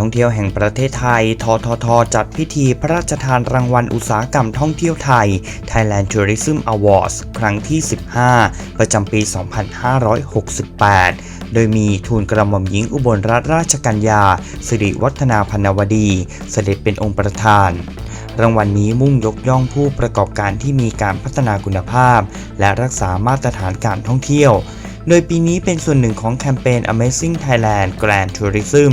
ท่องเที่ยวแห่งประเทศไทย ททท จัดพิธีพระราชทานรางวัลอุตสาหกรรมท่องเที่ยวไทย Thailand Tourism Awards ครั้งที่ 15 ประจำปี 2568โดยมีทูลกระหม่อมหญิงอุบลรัตนราชกัญญาสิริวัฒนาพนวดี เสด็จเป็นองค์ประธาน รางวัลนนี้มุ่งยกย่องผู้ประกอบการที่มีการพัฒนาคุณภาพ และรักษามาตรฐานการท่องเที่ยว โดยปีนี้เป็นส่วนหนึ่งของแคมเปญ Amazing Thailand Grand Tourism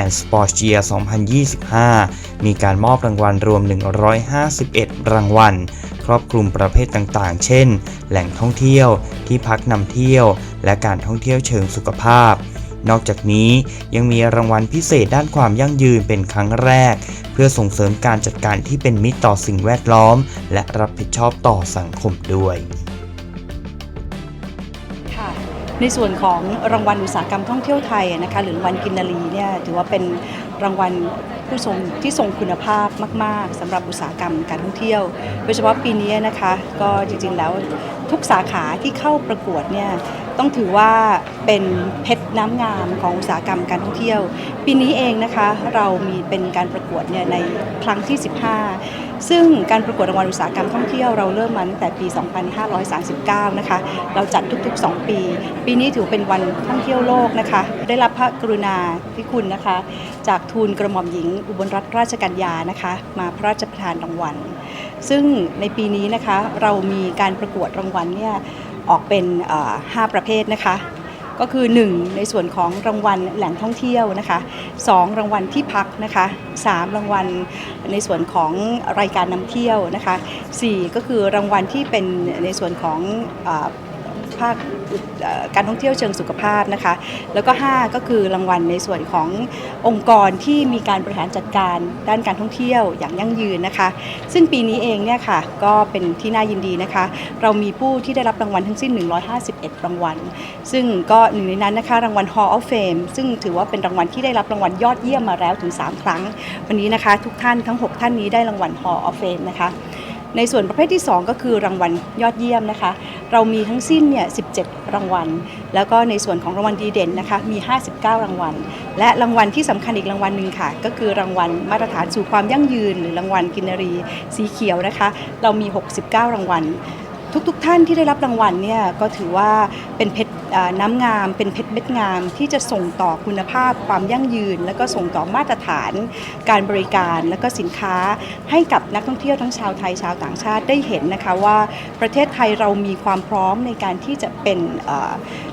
and Sports Year 2025 มีการมอบรางวัลรวม 151 รางวัล ครอบคลุมประเภทต่างๆ เช่น แหล่งท่องเที่ยว ที่พักนำเที่ยว และการท่องเที่ยวเชิงสุขภาพนอกจากนี้ยังมีรางวัลพิเศษด้านความยั่งยืนเป็นครั้งแรก เพื่อส่งเสริมการจัดการที่เป็นมิตรต่อสิ่งแวดล้อม และรับผิดชอบต่อสังคมด้วย ในส่วนของรางวัลอุตสาหกรรมท่องเที่ยวไทยนะคะหรือรางวัลกินนารีเนี่ยถือว่าเป็นรางวัลผู้ทรงที่ทรงคุณภาพมาก ๆสำหรับอุตสาหกรรมการท่องเที่ยว โดยเฉพาะปีนี้นะคะก็จริงๆแล้วทุกสาขาที่เข้าประกวดเนี่ยต้องถือว่าเป็นเพชรน้ำงามของอุตสาหกรรมการท่องเที่ยว ปีนี้เองนะคะเรามีเป็นการประกวดเนี่ยในครั้งที่ 15 ซึ่งการประกวดรางวัลอุตสาหกรรมท่องเที่ยวเราเริ่มมาตั้งแต่ปี 2539 นะคะ เราจัดทุกๆ 2 ปี ปีนี้ถือเป็นวันท่องเที่ยวโลกนะคะ ได้รับพระกรุณาธิคุณนะคะ จากทูลกระหม่อมหญิง อุบลรัตนราชกัญญานะคะ มาพระราชทานรางวัล ซึ่งในปีนี้นะคะเรามีการประกวดรางวัลเนี่ยออกเป็น 5 ประเภทนะคะ ก็คือ 1 ในส่วนของรางวัลแหล่งท่องเที่ยวนะคะ 2 รางวัลที่พักนะคะ 3 รางวัลในส่วนของรายการนำเที่ยวนะคะ 4 ก็คือรางวัลที่เป็นในส่วนของอาคการท่องเที่ยวเชิงสุขภาพนะคะ แล้วก็ 5 ก็คือรางวัลในส่วนขององค์กรที่มีการบริหารจัดการด้านการท่องเที่ยวอย่างยั่งยืนนะคะ ซึ่งปีนี้เองเนี่ยค่ะก็เป็นที่น่ายินดีนะคะ เรามีผู้ที่ได้รับรางวัลทั้งสิ้น 151 รางวัล ซึ่งก็หนึ่งในนั้นนะคะรางวัล Hall of Fame ซึ่งถือว่าเป็นรางวัลที่ได้รับรางวัลยอดเยี่ยมมาแล้วถึง 3 ครั้ง วันนี้นะคะทุกท่านทั้ง 6 ท่านนี้ได้รางวัล Hall of Fame นะคะ ในส่วนประเภทที่ 2 ก็คือรางวัลยอดเยี่ยมนะคะ เรามีทั้งสิ้นเนี่ย 17 รางวัล แล้วก็ในส่วนของรางวัลดีเด่นนะคะ มี 59 รางวัล และรางวัลที่สำคัญอีกรางวัลหนึ่งค่ะ ก็คือรางวัลมาตรฐานสู่ความยั่งยืน หรือรางวัลกินรีสีเขียวนะคะ เรามี 69 รางวัล ทุกๆทท่านที่ได้รับรางวัลเนี่ยก็ถือว่าเป็นเพชรน้ำงาม เป็นเพชรเม็ดงาม ที่จะส่งต่อคุณภาพความยั่งยืน แล้วก็ส่งต่อมาตรฐาน การบริการและก็สินค้าให้กับนักท่องเที่ยวทั้งชาวไทยชาวต่างชาติได้เห็นนะคะว่าประเทศไทยเรามีความพร้อมในการที่จะเป็น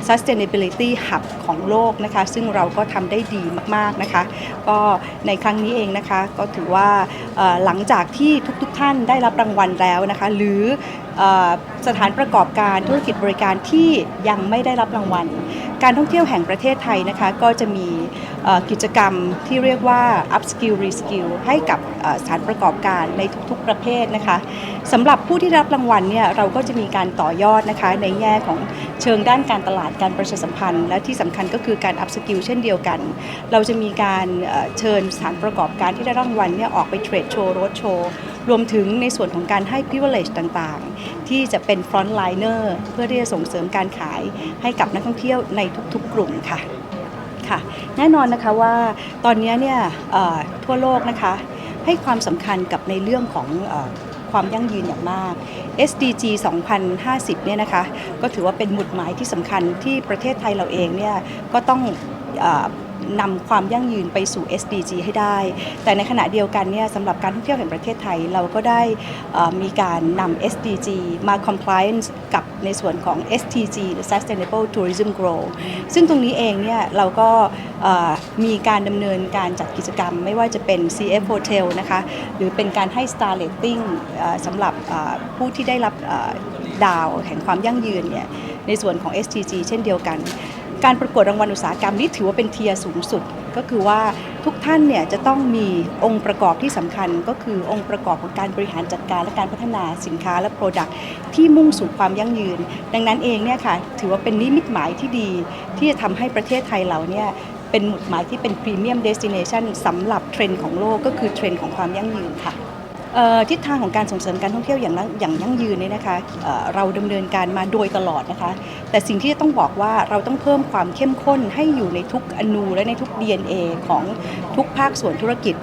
sustainability hub ของโลกนะคะซึ่งเราก็ทำได้ดีมากๆนะคะก็ในครั้งนี้เองนะคะก็ถือว่าหลังจากที่ทุกๆทท่านได้รับรางวัลแล้วนะคะหรือ สถานประกอบการธุรกิจบริการที่ยังไม่ได้รับรางวัล การท่องเที่ยวแห่งประเทศไทยนะคะก็จะมีกิจกรรมที่เรียกว่า upskill reskill ให้กับสถานประกอบการในทุกๆประเภทนะคะสำหรับผู้ที่รับรางวัลเนี่ยเราก็จะมีการต่อยอดนะคะในแง่ของเชิงด้านการตลาดการประชาสัมพันธ์ และที่สำคัญก็คือการ upskill เช่นเดียวกัน เราจะมีการเอ่อเชิญสถานประกอบการที่ได้รางวัลเนี่ยออกไปเทรดโชว์รถโชว์ รวมถึงในส่วนของการให้ privilege ต่างๆ ที่จะเป็น front liner เพื่อที่จะส่งเสริมการขายให้กับนักท่องเที่ยวในทุกๆ กลุ่มค่ะค่ะแน่นอนนะคะว่าตอนนี้เนี่ยทั่วโลกนะคะให้ความสำคัญกับในเรื่องของอความยั่งยืนอย่างมาก SDG 2050 เนี่ยนะคะ ก็ถือว่าเป็นหมุดหมายที่สำคัญที่ประเทศไทยเราเองเนี่ยก็ต้องอ นำความยั่งยืนไปสู่ SDG ให้ได้ แต่ในขณะเดียวกันเนี่ยสำหรับการท่องเที่ยวแห่งประเทศไทยเราก็ได้มีการนำ SDG มา compliance กับในส่วนของ STG หรือ Sustainable Tourism Grow ซึ่งตรงนี้เองเนี่ยเราก็มีการดำเนินการจัดกิจกรรม ไม่ว่าจะเป็น CF Hotel นะคะหรือเป็นการให้ Star Rating สำหรับผู้ที่ได้รับดาวแห่งความยั่งยืนเนี่ยในส่วนของ STG เช่นเดียวกัน การประกวดรางวัลอุตสาหกรรมนี้ถือว่าเป็นเทียสูงสุด ก็คือว่าทุกท่านเนี่ยจะต้องมีองค์ประกอบที่สำคัญ ก็คือองค์ประกอบของการบริหารจัดการและการพัฒนาสินค้าและ Product ที่มุ่งสู่ความยั่งยืน ดังนั้นเองเนี่ยค่ะถือว่าเป็นนิมิตหมายที่ดี ที่จะทำให้ประเทศไทยเราเนี่ยเป็นหมุดหมายที่เป็นพรีเมียมเดสติเนชันสำหรับเทรนด์ของโลกก็คือเทรนด์ของความยั่งยืนค่ะ ทิศทางของการส่งเสริมการท่องเที่ยวอย่างยั่งอย่างยั่งยืนเนี่ยนะคะเเราดำเนินการมาโดยตลอดนะคะ แต่สิ่งที่จะต้องบอกว่าเราต้องเพิ่มความเข้มข้นให้อยู่ในทุกอนูและในทุก DNA ของทุกภาคส่วนธุรกิจ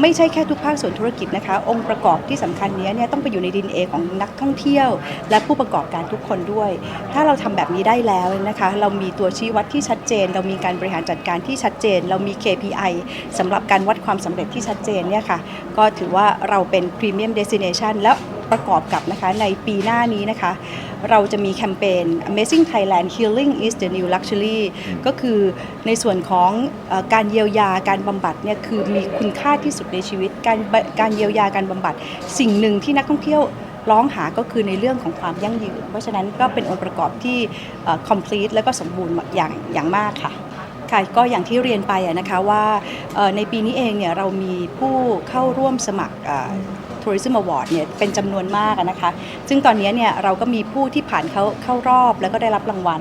ไม่ใช่แค่ทุกภาคส่วนธุรกิจนะคะ องค์ประกอบที่สำคัญนี้เนี่ยต้องไปอยู่ในดินเอของนักท่องเที่ยว และผู้ประกอบการทุกคนด้วย ถ้าเราทำแบบนี้ได้แล้วนะคะ เรามีตัวชี้วัดที่ชัดเจน เรามีการบริหารจัดการที่ชัดเจน เรามี KPI สำหรับการวัดความสำเร็จที่ชัดเจนเนี่ยค่ะก็ถือว่าเราเป็นพรีเมียมเดสิเนชันแล้ว ประกอบกับนะคะในปีหน้านี้นะคะ เราจะมีแคมเปญ Amazing Thailand Healing is the new luxury ก็คือในส่วนของเออการเยียวยาการบำบัดเนี่ยคือมีคุณค่าที่สุดในชีวิต การบการเยียวยาการบำบัด สิ่งหนึ่งที่นักท่องเที่ยวร้องหาก็คือในเรื่องของความยั่งยืน เพราะฉะนั้นก็เป็นองค์ประกอบที่เอ่อ complete และก็สมบูรณ์อย่างอย่างมากค่ะ ค่ะก็อย่างที่เรียนไปนะคะว่าในปีนี้เองเนี่ยเรามีผู้เข้าร่วมสมัครทัวริ m ม Award เนี่ยเป็นจำนวนมากนะคะ ซึ่งตอนนี้เนี่ยเราก็มีผู้ที่ผ่านเข้าเข้ารอบแล้วก็ได้รับรางวัล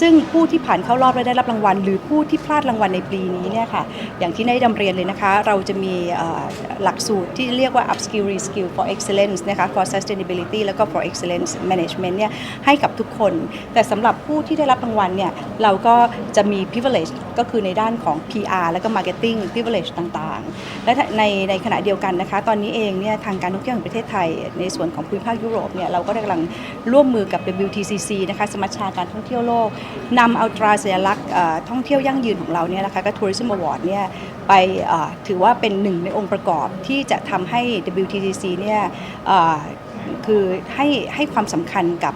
ซึ่งผู้ที่ผ่านเข้ารอบและได้รับรางวัล หรือผู้ที่พลาดรางวัลในปีนี้เนี่ยค่ะ อย่างที่ได้ดำเรียนเลยนะคะ เราจะมีหลักสูตรที่เรียกว่า upskill reskill for excellence นะคะ for sustainability แล้วก็ for excellence management เนี่ยให้กับทุกคน แต่สำหรับผู้ที่ได้รับรางวัลเนี่ยเราก็จะมี privilege ก็คือในด้านของ PR แล้วก็ marketing privilege ต่างๆ และในในขณะเดียวกันนะคะ ตอนนี้เองเนี่ยทางการท่องเที่ยวแห่งประเทศไทย ในส่วนของภูมิภาคยุโรปเนี่ยเราก็กำลังร่วมมือกับ WTCC นะคะสมัชชาการท่องเที่ยวโลกนำเอาตราสัญลักษณ์ท่องเที่ยวยั่งยืนของเราเนี่ยนะคะก็ Tourism Award เนี่ยไปถือว่าเป็นหนึ่งในองค์ประกอบที่จะทำให้ WTCC เนี่ยคือให้ให้ความสำคัญกับ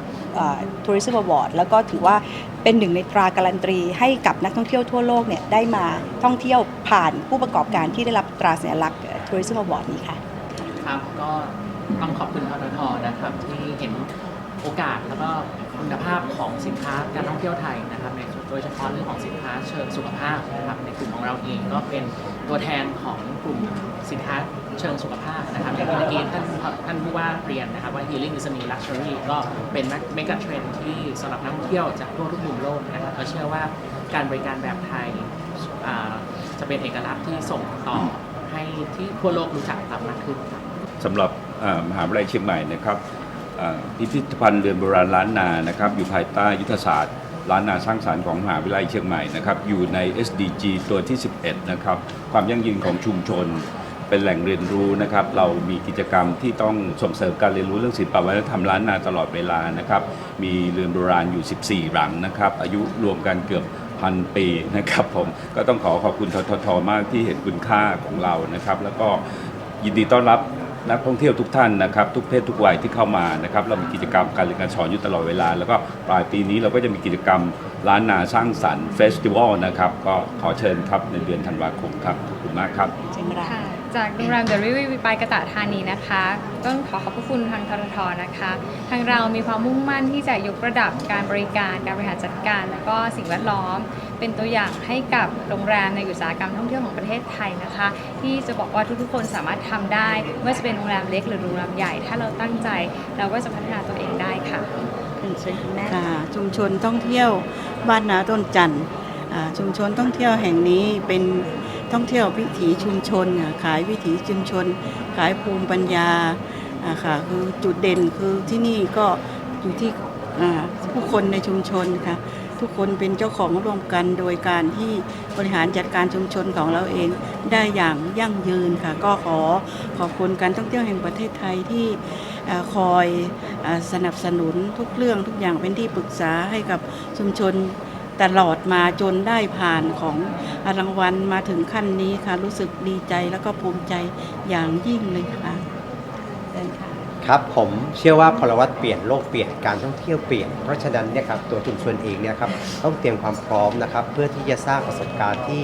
ทัวริสต์บอร์ดแล้วก็ถือว่าเป็นหนึ่งในตราการันตีให้กับนักท่องเที่ยวทั่วโลกเนี่ยได้มาท่องเที่ยวผ่านผู้ประกอบการที่ได้รับตราสัญลักษณ์ทัวริสต์บอร์ดนี้ค่ะ ครับก็ต้องขอบคุณทททนะครับที่เห็น โอกาสแล้วก็คุณภาพของสินค้าการท่องเที่ยวไทยนะครับในโดยเฉพาะเรื่องของสินค้าเชิงสุขภาพนะครับในกลุ่มของเราเองก็เป็นตัวแทนของกลุ่มสินค้าเชิงสุขภาพนะครับอย่างเมื่อกี้ท่านท่านผู้ว่าเรียนนะครับว่า healing is a new luxury ก็เป็นเมกะเทรนที่สำหรับนักท่องเที่ยวจากทั่วทุกมุมโลกนะครับก็เชื่อว่าการบริการแบบไทยจะเป็นเอกลักษณ์ที่ส่งต่อให้ที่ทั่วโลกรู้จักเรามากขึ้นสำหรับมหาวิทยาลัยเชียงใหม่นะครับ พิพิธภัณฑ์เรือนโบราณล้านนานะครับอยู่ภายใต้ยุทธศาสตร์ล้านนาสร้างสรรค์ของมหาวิทยาลัยเชียงใหม่นะครับอยู่ใน SDG ตัวที่ 11 นะครับความยั่งยืนของชุมชน เป็นแหล่งเรียนรู้นะครับ เรามีกิจกรรมที่ต้องส่งเสริมการเรียนรู้เรื่องศิลปวัฒนธรรมล้านนาตลอดเวลานะครับ มีเรือนโบราณอยู่ 14 หลังนะครับ อายุรวมกันเกือบพันปีนะครับผมก็ต้องขอขอบคุณทททมากที่เห็นคุณค่าของเรานะครับ แล้วก็ยินดีต้อนรับ นักท่องเที่ยวทุกท่านนะครับทุกเพศทุกวัยที่เข้ามานะครับเรามีกิจกรรมการเรียนการสอนอยู่ตลอดเวลา แล้วก็ปลายปีนี้เราก็จะมีกิจกรรมล้านนาสร้างสรรค์เฟสติวัลนะครับก็ขอเชิญครับในเดือนธันวาคมครับขอบคุณมากครับเชียงรายค่ะจากโรงแรมเดอะริวีวีปายกระตะธานีนะคะต้องขอขอบพระคุณทางทททนะคะ ทางเรามีความมุ่งมั่นที่จะยกระดับการบริการการบริหารจัดการ และก็สิ่งแวดล้อม เป็นตัวอย่างให้กับโรงแรมในอุตสาหกรรมท่องเที่ยวของประเทศไทยนะคะ ที่จะบอกว่าทุกๆ คนสามารถทำได้ไม่ว่าจะเป็นโรงแรมเล็กหรือโรงแรมใหญ่ ถ้าเราตั้งใจเราก็จะพัฒนาตัวเองได้ค่ะค่ะชุมชนท่องเที่ยวบ้านนาต้นจันทร์อ่าชุมชนท่องเที่ยวแห่งนี้เป็นท่องเที่ยววิถีชุมชนค่ะขายวิถีชุมชน ขายภูมิปัญญาอ่าค่ะคือจุดเด่นคือที่นี่ก็อยู่ที่อ่าผู้คนในชุมชนค่ะ ทุกคนเป็นเจ้าของร่วมกันโดยการที่บริหารจัดการชุมชนของเราเองได้อย่างยั่งยืนค่ะ ก็ขอขอบคุณการท่องเที่ยวแห่งประเทศไทยที่คอยสนับสนุนทุกเรื่องทุกอย่างเป็นที่ปรึกษาให้กับชุมชนตลอดมาจนได้ผ่านของรางวัลมาถึงขั้นนี้ค่ะ รู้สึกดีใจแล้วก็ภูมิใจอย่างยิ่งเลยค่ะ ครับผมเชื่อว่าพลวัตเปลี่ยนโลกเปลี่ยนการท่องเที่ยวเปลี่ยนเพราะฉะนั้นเนี่ยครับตัวชุมชนเองเนี่ยครับต้องเตรียมความพร้อมนะครับเพื่อที่จะสร้างประสบการณ์ที่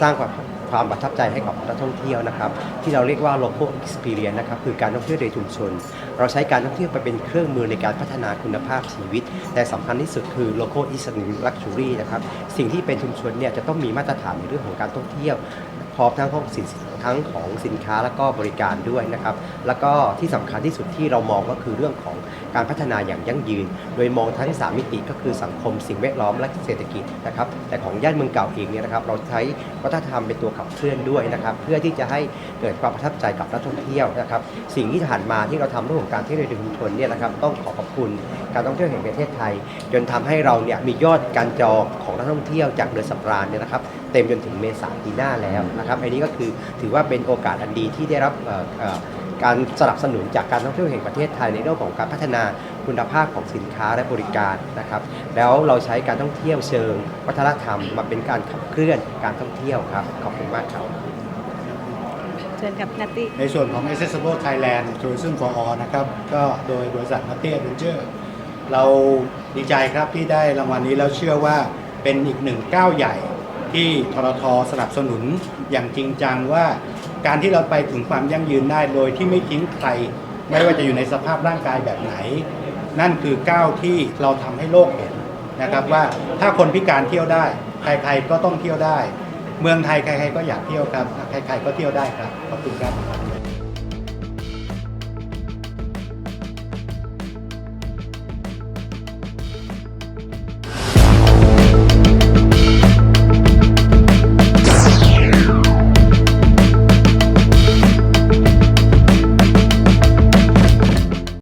สร้างความความประทับใจให้กับนักท่องเที่ยวนะครับ ที่เราเรียกว่า local experience นะครับคือการท่องเที่ยวในชุมชน เราใช้การท่องเที่ยวไปเป็นเครื่องมือในการพัฒนาคุณภาพชีวิต แต่สำคัญที่สุดคือ local is a new luxury นะครับสิ่งที่เป็นชุมชนเนี่ยจะต้องมีมาตรฐานในเรื่องของการท่องเที่ยวพร้อมทั้งของสินทั้งของสินค้าและก็บริการด้วยนะครับ แล้วก็ที่สำคัญที่สุดที่เรามองก็คือเรื่องของการพัฒนาอย่างยั่งยืน โดยมองทั้ง 3 มิติก็คือสังคมสิ่งแวดล้อมและเศรษฐกิจนะครับ แต่ของย่านเมืองเก่าเองเนี่ยนะครับเราใช้วัฒนธรรมเป็นตัวขับเคลื่อนด้วยนะครับ เพื่อที่จะให้เกิดความประทับใจกับนักท่องเที่ยวนะครับ สิ่งที่ผ่านมาที่เราทำเรื่องของการเที่ยวในชุมชนเนี่ยนะครับต้องขอขอบคุณการท่องเที่ยวแห่งประเทศไทย จนทำให้เราเนี่ยมียอดการจองของนักท่องเที่ยวจากเดือนสัปดาห์เนี่ยนะครับ เต็มจนถึงเมษายนปีหน้าแล้วนะครับอันนี้ก็คือถือว่าเป็นโอกาสอันดีที่ได้รับเอ่อเอ่อการสนับสนุนจากการท่องเที่ยวแห่งประเทศไทยในเรื่องของการพัฒนาคุณภาพของสินค้าและบริการนะครับ แล้วเราใช้การท่องเที่ยวเชิง วัฒนธรรมมาเป็นการขับเคลื่อนการท่องเที่ยวครับขอบคุณมากครับเชิญกับนัตตี้ในส่วนของ Accessible Thailand Tourism for All นะครับก็โดยบริษัท n a t t y Adventure เราดีใจครับที่ได้รางวัลนี้แล้วเชื่อว่าเป็นอีกหนึ่งก้าวใหญ่ ที่ทรทสนับสนุนอย่างจริงจังว่าการที่เราไปถึงความยั่งยืนได้โดยที่ไม่ทิ้งใคร ไม่ว่าจะอยู่ในสภาพร่างกายแบบไหน นั่นคือก้าวที่เราทำให้โลกเห็นนะครับว่าถ้าคนพิการเที่ยวได้ ใครๆก็ต้องเที่ยวได้ เมืองไทยใครๆก็อยากเที่ยวครับ ใครๆก็เที่ยวได้ครับขอบคุณครับ